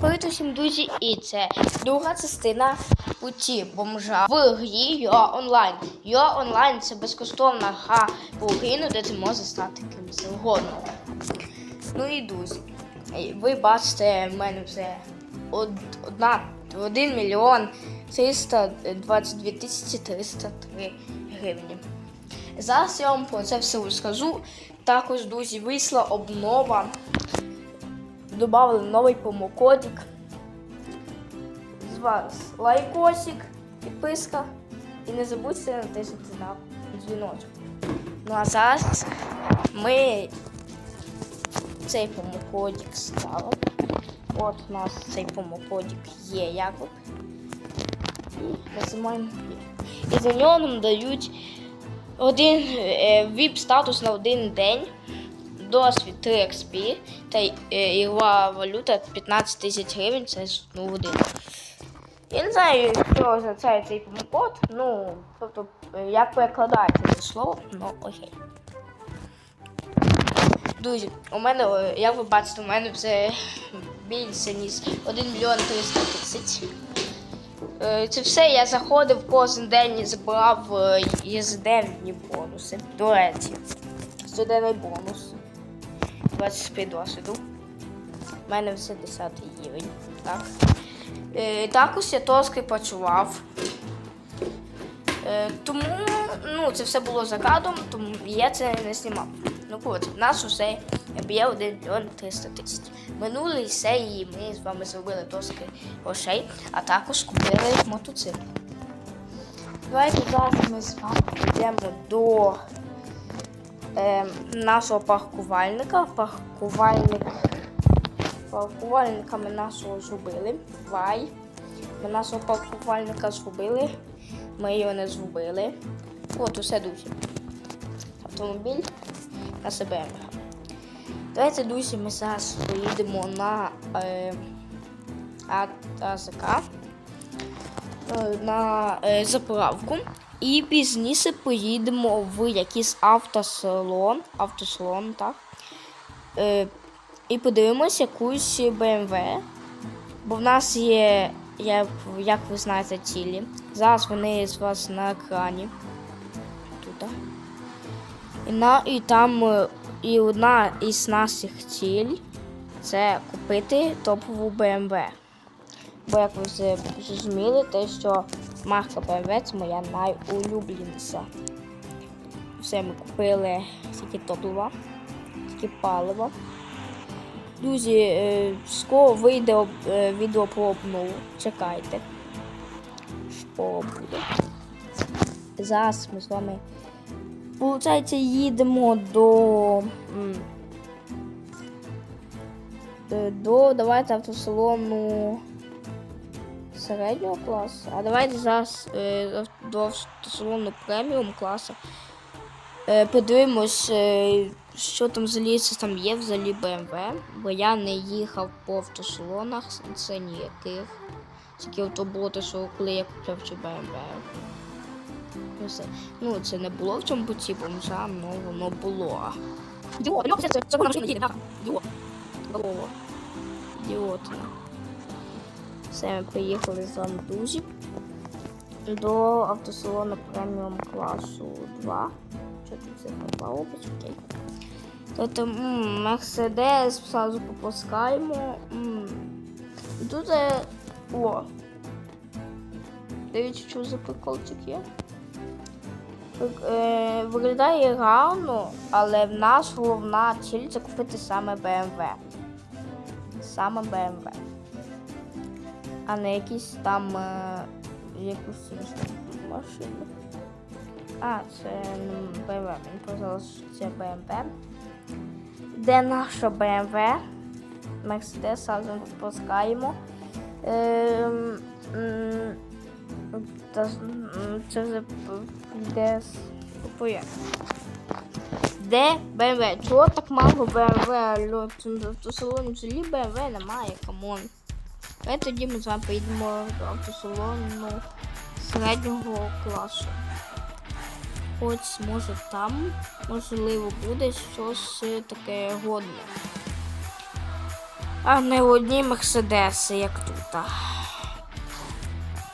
Привіт усім друзі, і це друга частина путі бомжа в грі Yo Online. Yo Online це безкоштовна гра по Україну, де ти можеш стати ким завгодно. Ну і друзі, ви бачите, в мене вже одна, 1 мільйон 322 тисячі 303 гривні. Зараз я вам про це все розкажу. Також, друзі, вийшла обнова. Добавили новий промокодик. З вас лайкосик, підписка. І не забудьте натиснути на дзвіночок. Ну а зараз ми цей промокодик ставимо. От у нас цей промокодик є якоб. І. І за нього нам дають один е, VIP-статус на один день досвід 3 XP та е, ігрова валюта 15 тисяч гривень це ну годину. Я не знаю, що означає цей промокод, ну, тобто, е, як перекладається це слово, ну окей. Друзі, у мене, е, як ви бачите, у мене вже більше, ніж 1 мільйон 300 тисяч. Це все я заходив кожен день і збирав е, єзденні бонуси. До речі, щоденний бонус. 25 досвіду. У мене все 10 рівень. Так. Е, також я трошки почував. Е, тому ну, це все було закадом, тому я це не знімав. Ну от, нас усе б'є 1 мільйон 300 тисяч. Минулої серії ми з вами зробили трошки грошей, а також купили мотоцикл. Давайте зараз ми з вами йдемо до е, нашого паркувальника. Паркувальник, паркувальника ми нашого зробили. Вай. Ми нашого паркувальника зробили. Ми його не зробили. От усе дуже. Автомобіль на себе. Давайте, друзі, ми зараз поїдемо на е, АЗК е, на е, заправку. І пізніше поїдемо в якийсь автосалон, автосалон, так? Е, і подивимось якусь BMW. Бо в нас є, як, як ви знаєте, цілі. Зараз вони з вас на екрані. Тут. І, на, і там е, і одна із наших ціль це купити топову BMW. Бо як ви зрозуміли, те, що марка це моя найулюбленіша. Все ми купили тільки топлива, тільки паливо. Друзі, е, скоро вийде е, відео про обнову. Чекайте. Що буде. Зараз ми з вами. Получається, їдемо до. е, До давайте автосалону середнього класу. А давайте зараз е, до автосалону преміум класу. Е, подивимось, е, що там взагалі це там є взагалі BMW, бо я не їхав по автосалонах, це ніяких. Тільки то було те, що коли я купив цю BMW. Ну, це, ну, це не було в цьому буті бомжа, але воно було. Ідіот, ну, це, це, це машина їде, так. Ідіот. Було. Ідіотно. Все, ми приїхали з вами друзі до автосалону преміум класу 2. Що тут це опис, окей. Тобто, м, Мерседес сразу попускаємо. М. І Тут е, о. Дивіться, що за приколчик є. Е, виглядає гарно, але в нас головна ціль це купити саме BMW. Саме BMW. А не якісь там е, якусь машину. А, це м, BMW. Мені що це BMW. Де наша BMW? Мерседес разом випускаємо. М, та, це вже де купує. Де BMW? Чого так мало? Алло, в автосалоні взагалі BMW немає, камон. Давай тоді ми з вами поїдемо до автосалону середнього класу. Ось може там, можливо, буде щось таке годне. А не одні мерседеси, як тут.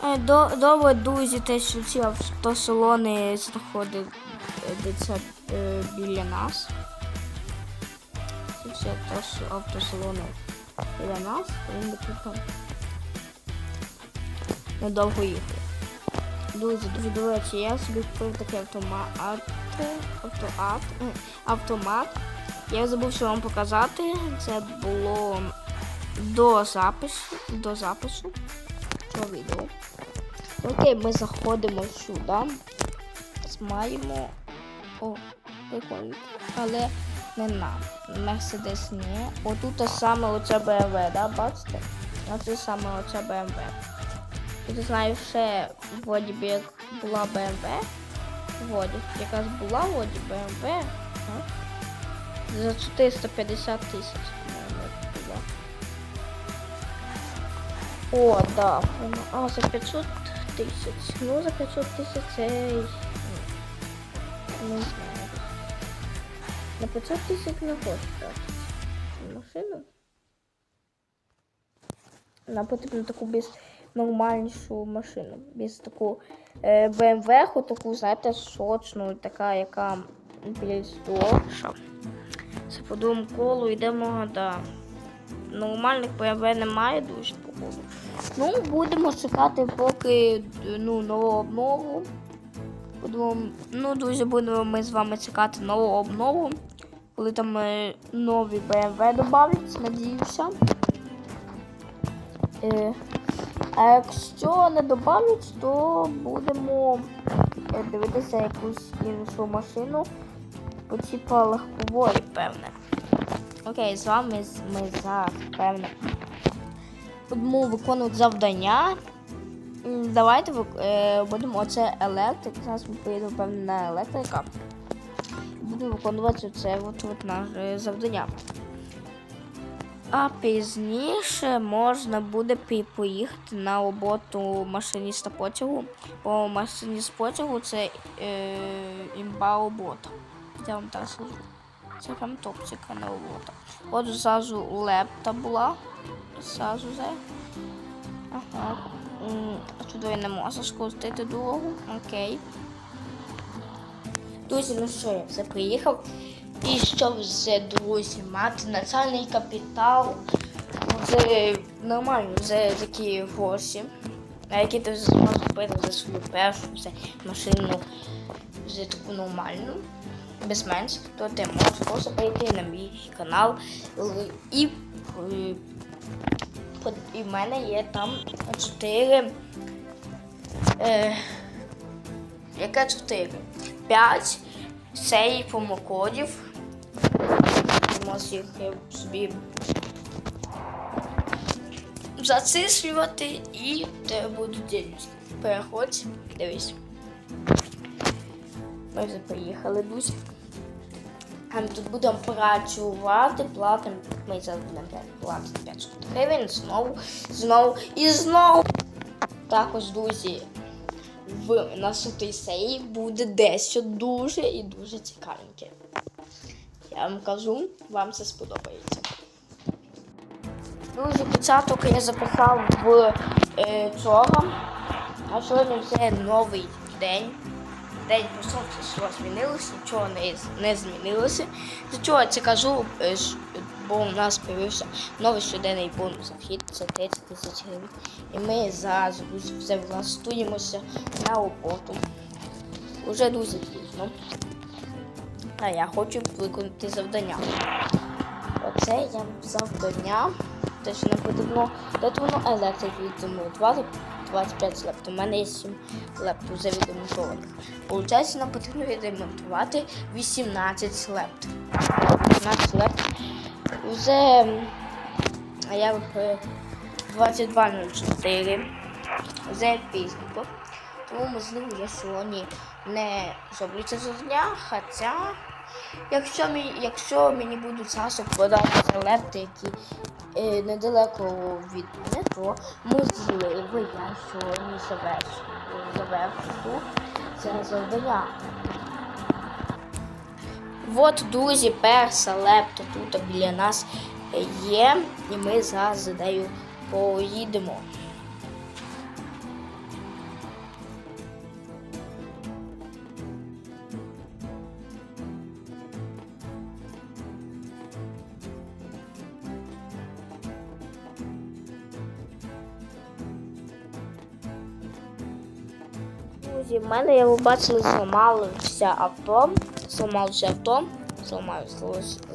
Е, До, добре, друзі, те, що ці автосалони знаходяться е, біля нас. Це все автосалони біля нас, тому ми тут недовго їхали. Друзі, дуже до речі, я собі купив такий автомат, автоат, е, автомат. Я забув що вам показати. Це було до запису, до запису цього відео. Окей, ми заходимо сюди. Маємо. О, прикольно. Але не нам. Мерседес ні. Отут саме оце BMW, да, бачите? Оце саме оце BMW. Ти знаєш, ще вроді би як була BMW. Вроді, якась була вроді а? За 450 тисяч. О, да. А, за 500 тисяч. Ну, за 500 тисяч це... ну, Не знаю. На 500 тисяч не хочу тратити. Машину. Нам потрібно таку більш нормальнішу машину. Без таку е, BMW, таку, знаєте, сочну, така, яка більш довша. Це по колу йдемо, да. Нормальних BMW немає дуже походу. Ну, будемо чекати, поки ну, нову обнову. Будемо, ну, дуже будемо ми з вами чекати нову обнову. Коли там е, нові BMW додавляться, надіюся. Е, а якщо не додавлять, то будемо е, дивитися якусь іншу машину по типу легкової, певне. Окей, з вами ми зараз, певне. Будемо виконувати завдання. Давайте е, будемо оце електрик. Зараз ми поїдемо певне на електрика. Будемо виконувати це от, от наше завдання. А пізніше можна буде поїхати на роботу машиніста потягу. Бо машиніст потягу це е, імба робота. Я вам так скажу. Це прям топчика на робота. От зразу лепта була. Зразу. Ага. Туди не можна скоротити дорогу. Окей. Друзі, ну що, я вже приїхав. І щоб вже, друзі, мати національний капітал, вже нормально, вже такі гроші, на які ти вже зможеш купити за свою першу вже машину, вже таку нормальну, без менш, то ти можеш просто прийти на мій канал і, е, і в мене є там 4. Е, яке 4? 5 серій промокодів. Можеш їх собі зацислювати і тебе будуть дільності. Переходь, дивись. Ми вже приїхали, друзі. Ми тут будемо працювати, платимо. Ми зараз будемо платити 500 гривень, знову, знову і знову. Також, друзі, в наступній серії буде дещо дуже і дуже цікавеньке. Я вам кажу, вам це сподобається. Друзі, початок я записав в е, цього. А сьогодні вже новий день. День пройшов, число змінилося, нічого не, не змінилося. До чого я це кажу, е, бо у нас з'явився новий щоденний бонус вхід, це 30 тисяч гривень. І ми зараз вже влаштуємося на роботу. Уже дуже пізно. А я хочу виконати завдання. Оце я завдання. Те, що нам потрібно. Тут воно електрик відремонтувати 25 лептів. У мене є 7 лептів вже відремонтованих. Получається, нам потрібно відремонтувати 18 лептів. 18 лептів. Вже я в 22.04. Вже пізненько. Тому, можливо, я сьогодні не зроблю це завдання, хоча Якщо мені, якщо мені будуть часу подати лепти, які е, недалеко від мене, то можливо я сьогодні завершу, завершу це завдання. От, друзі, перша лепта тут біля нас є, і ми зараз за нею поїдемо. Друзі, в мене, як ви бачили, зламалося авто. Зламалося авто. Зламалось,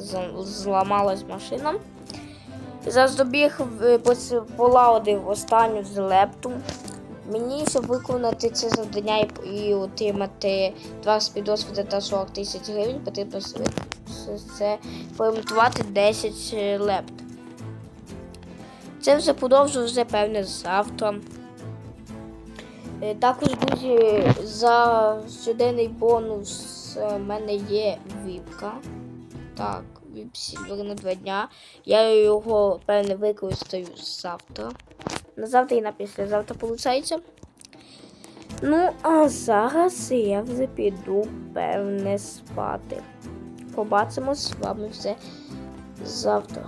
зл- зламалась машина. Зараз добіг, пос- полагодив останню злепту. Мені, щоб виконати це завдання і, отримати 20 досвіду та 40 тисяч гривень, потрібно це поремонтувати 10 лепт. Це вже продовжу вже певне завтра. Е, Також, друзі, за щоденний бонус е, в мене є віпка. Так, віп сільвер на два дня. Я його, певне, використаю завтра. На завтра і на післязавтра, виходить. Ну, а зараз я вже піду, певне, спати. Побачимось з вами все завтра.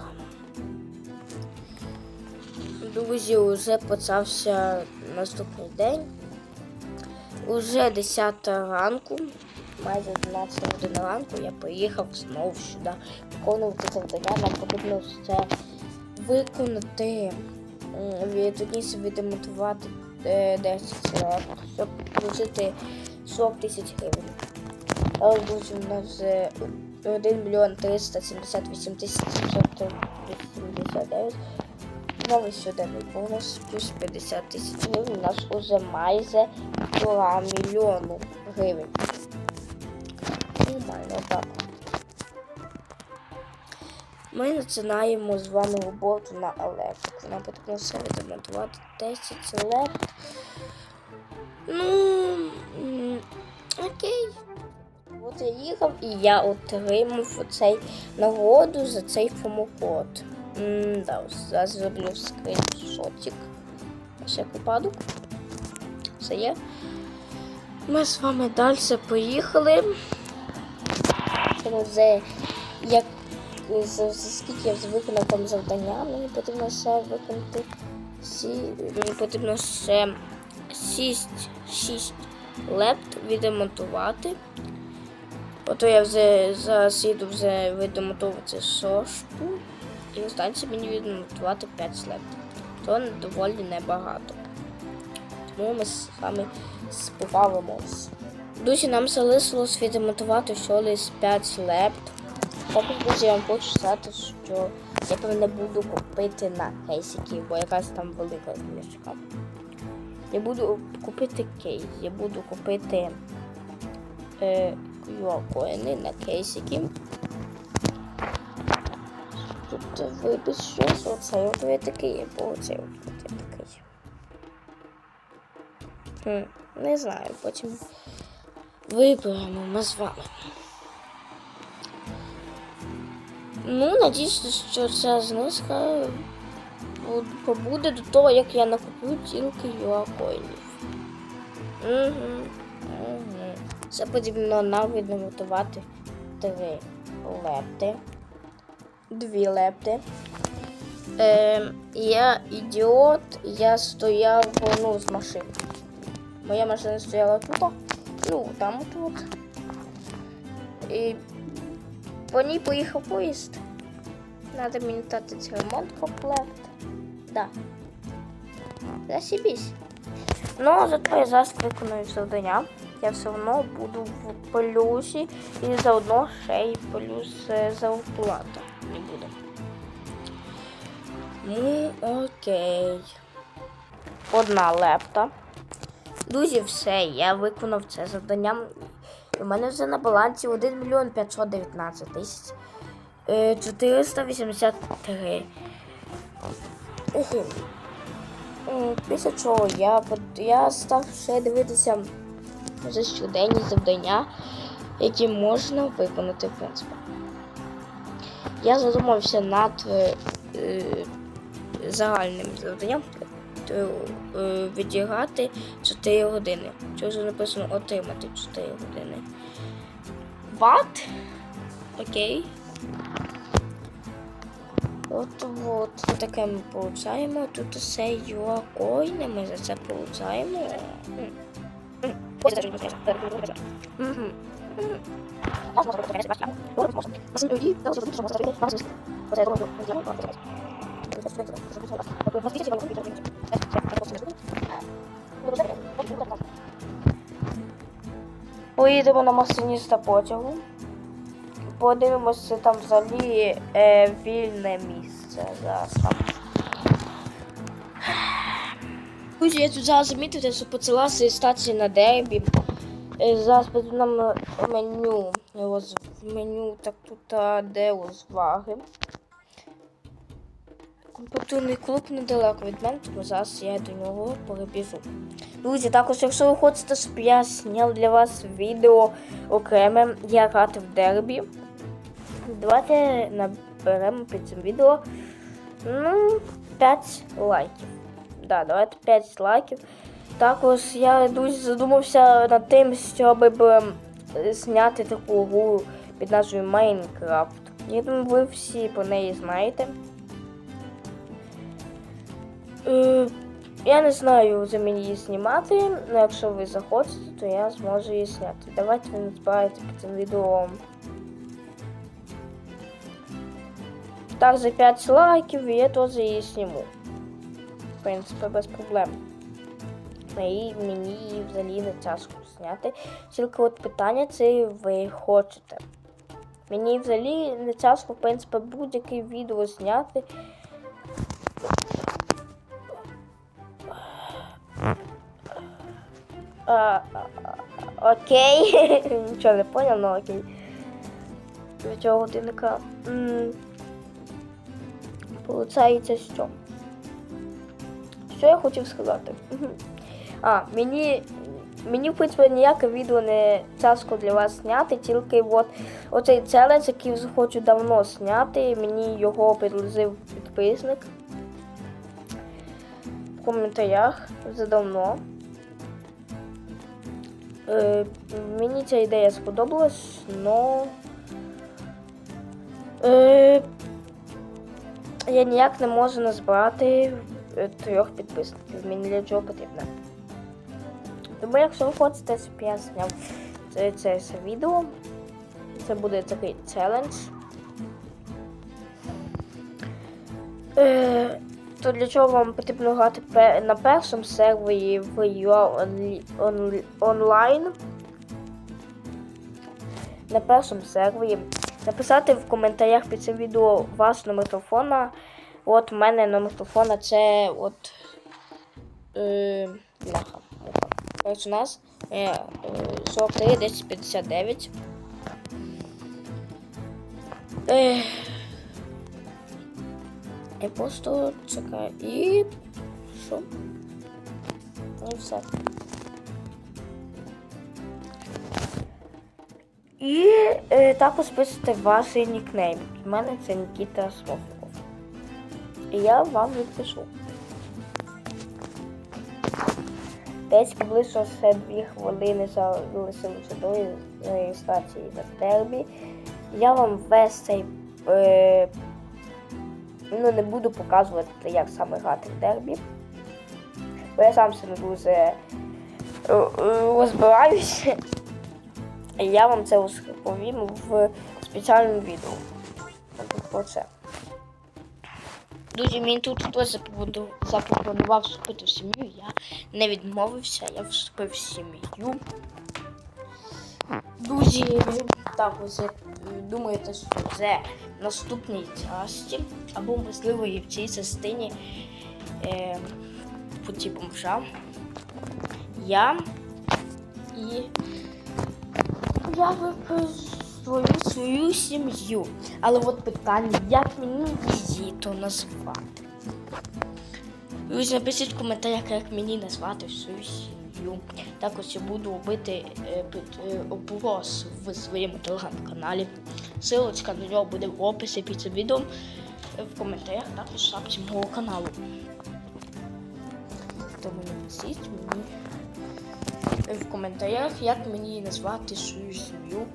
Друзі, вже почався наступний день. Уже 10 ранку, майже 12 година ранку, я поїхав знову сюди виконувати завдання. Нам потрібно все виконати, м, відніше відремонтувати е, 10 леп, щоб отримати 40 тисяч гривень. Але, друзі, у нас 1 мільйон 378 тисяч 789. Новий щоденний бонус плюс 50 тисяч гривень. У нас уже майже 2 мільйону гривень. Нормально, так. Ми починаємо з вами роботу на електрику. Нам потрібно все відремонтувати 10 лепт. Ну, окей. От я їхав і я отримав оцей нагороду за цей промокод. М, да, зараз зроблю скріншотик. На всяк Все є. Ми з вами далі поїхали. Це вже як скільки я виконав там завдання, мені потрібно ще виконати всі. Мені потрібно ще 6, 6 лепт відремонтувати. Ото я вже їду вже відремонтувати шосту. І останеться мені відремонтувати 5 лепт. То доволі небагато. Тому ми з вами справимось. Друзі, нам залишилось відремонтувати всього лише 5 лепт. Також, друзі, я вам хочу сказати, що я певне буду купити на кейсики, бо якась там велика знижка. Я буду купити кейс, я буду купити е, QR-коїни на кейсики. Тут вибіж щось, оцей ви такий, або оцей не знаю, потім виберемо ми з вами. Ну, надіюсь, що ця знижка побуде до того, як я накуплю тільки юакоїнів. Угу, угу. Це потрібно нам відремонтувати три лепти. Дві лепти. Е, я ідіот, я стояв ну, з машини. Моя машина стояла тут, ну, там тут. І по ній поїхав поїзд. Надо мені дати цей ремонт комплект. Да. Засібісь. Ну, зато я зараз виконую завдання. Я все одно буду в плюсі і заодно ще й плюс е, зарплата не буде. Ну, окей. Одна лепта. Друзі, все, я виконав це завдання. У мене вже на балансі 1 мільйон 519 тисяч е, 483. Після чого я, я став ще дивитися за щоденні завдання, які можна виконати в принципі. Я задумався над е, е, загальним завданням е, е, відіграти 4 години. Що вже написано отримати 4 години. What? Окей. От от таке ми получаємо. Тут усе юакоїни, ми за це получаємо. Мгм. Поїдемо на машиніста потягу. Подивимося там взагалі е, вільне місце. Зараз. Друзі, я тут зараз замітив, що почала стації на дербі. Е, Зараз нам меню. Меню так тут де розваги. Комп'ютерний клуб недалеко від мене, тому зараз я до нього перебіжу. Друзі, також, якщо ви хочете, щоб я зняв для вас відео окреме, як грати в дербі, давайте наберемо під цим відео ну, 5 лайків. Да, давайте 5 лайків. Також я дуже задумався над тим, щоб е, зняти таку гру під назвою Майнкрафт. Я думаю, ви всі про неї знаєте. Е, я не знаю, за мені її знімати, але якщо ви захочете, то я зможу її зняти. Давайте ви назбираєте під цим відео. Так, за 5 лайків я теж її зніму. В принципі, без проблем. І мені її взагалі не тяжко зняти. Тільки от питання це ви хочете. Мені взагалі не тяжко, в принципі, будь-яке відео зняти. А, а, окей. Нічого не понял, ну окей. Від цього годинника. Получається, що? Що я хотів сказати? А, мені. Мені, в принципі, ніяке відео не тяжко для вас зняти, тільки от оцей челендж, який хочу давно зняти, мені його підлозив підписник в коментарях вже давно. Е, мені ця ідея сподобалась, но е, я ніяк не можу назбирати е, трьох підписників. Мені для чого потрібно. Тому якщо ви хочете, щоб я зняв це, це, це відео, це буде такий челендж. Е, то для чого вам потрібно грати на першому сервері в UA онлайн? На першому сервері. Написати в коментарях під цим відео ваш номер телефона. От в мене номер телефона це от. Е, у нас е, е, 43 10 59. Я просто чекаю. І що? Ну і все. І е, також пишете ваш нікнейм. У мене це Нікіта Смоков. І я вам відпишу. Десь приблизно ще дві хвилини залишилося до реєстрації на дербі. Я вам весь цей е, ну, не буду показувати, як саме грати в дербі. Бо я сам себе дуже е, е, розбираюся. Я вам це розповім в спеціальному відео. Про це. Друзі, мені тут хтось запропонував вступити в сім'ю. Я не відмовився, я вступив в сім'ю. Друзі, так, ось е, думаєте, що це наступній часті, або, можливо, і в цій частині е, путі бомжа. Я і я свою свою сім'ю. Але от питання, як мені її то назвати? Друзі, напишіть в коментарях, як мені назвати свою сім'ю. Також я буду робити е, е, опрос в своєму телеграм-каналі. Силочка на нього буде в описі під цим відео. Е, В коментарях також в шапці мого каналу. Тому напишіть мені в коментарях, як мені назвати свою сім'ю,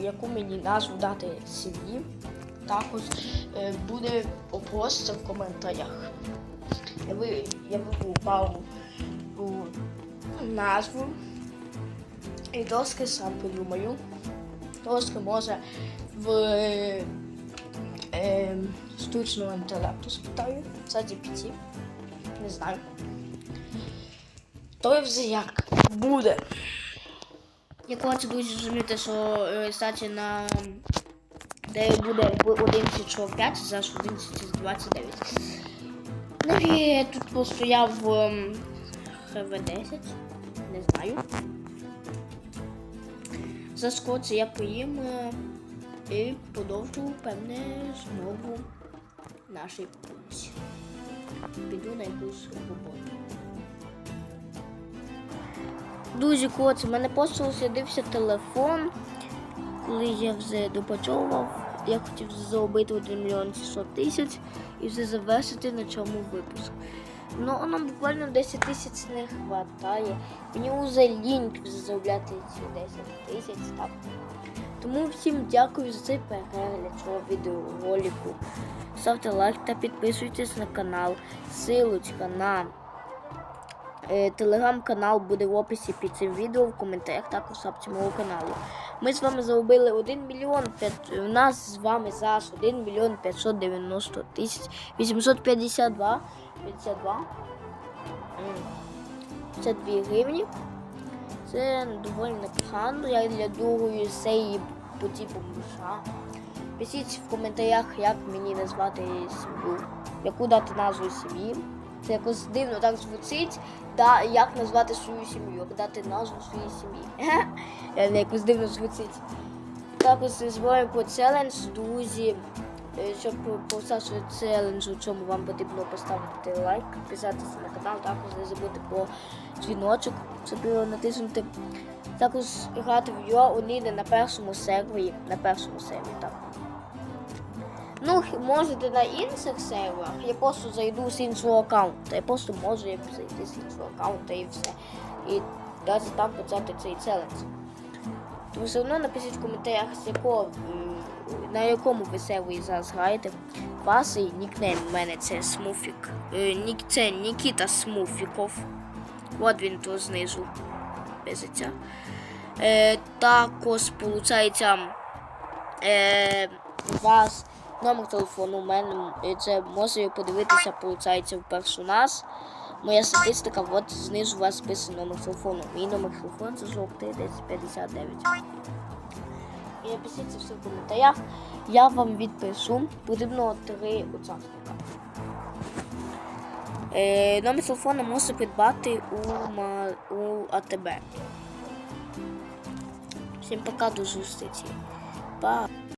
яку мені назву дати сім'ї. також буде опрос в коментарях. Я, ви, я вибрав у назву і трошки сам придумаю. Трошки може в е, е, штучного інтелекту спитаю. Це GPT. Не знаю. То вже як буде. Я хочу дуже зрозуміти, що е, статі на де буде в 11.45, зараз 11.29. Ну і тут постояв ем, ХВ-10, не знаю. Заскоці я поїм е, і продовжу певне знову нашій путь. Піду на якусь роботу. Дуже коці, в мене просто усядився телефон, коли я вже допрацьовував. Я хотів заробити 1 мільйон 600 тисяч і вже завершити на цьому випуск. Ну, нам буквально 10 тисяч не вистачає. Мені вже лінь заробляти ці 10 тисяч. Так. Тому всім дякую за цей перегляд цього відеоролику. Ставте лайк та підписуйтесь на канал. Силочка на Телеграм-канал буде в описі під цим відео, в коментарях також шапці мого каналу. Ми з вами заробили 1 мільйон 5... У нас з вами зараз 1 мільйон 590 тисяч 852 52 52 гривні. Це доволі непогано, як для другої серії по типу муша. Пишіть в коментарях, як мені назвати сім'ю, яку дати назву сім'ї. Це якось дивно так звучить, да, як назвати свою сім'ю, дати назву своїй сім'ї. Е, Якось дивно звучить. Також збираємо по челендж, друзі. Е, Щоб поставити челенджу, чому вам потрібно поставити лайк, підписатися на канал, також не забудьте про дзвіночок, щоб його натиснути. Також грати в Йо Уніди на першому сервері, на першому сервері, так. Ну, можете на інших серверах, я просто зайду з іншого аккаунта. Я просто можу зайти з іншого аккаунта і все. І дати там почати цей челендж. Тому все одно напишіть в коментарях, з якого, на якому ви сервері зараз граєте. Вас і нікнейм у мене це Смуфік. Е, Нік, це Нікіта Смуфіков. От він тут знизу. Писиться. Е, також, виходить, е, вас номер телефону у мене це може подивитися, виходить, в персонаж. Моя статистика, от знизу у вас списаний номер телефону. Мій номер телефону це жовтий 1059. І напишіть все в коментарях. Я вам відпишу. Потрібно три учасника. Е, номер телефону можете придбати у, у АТБ. Всім пока, до зустрічі. Па.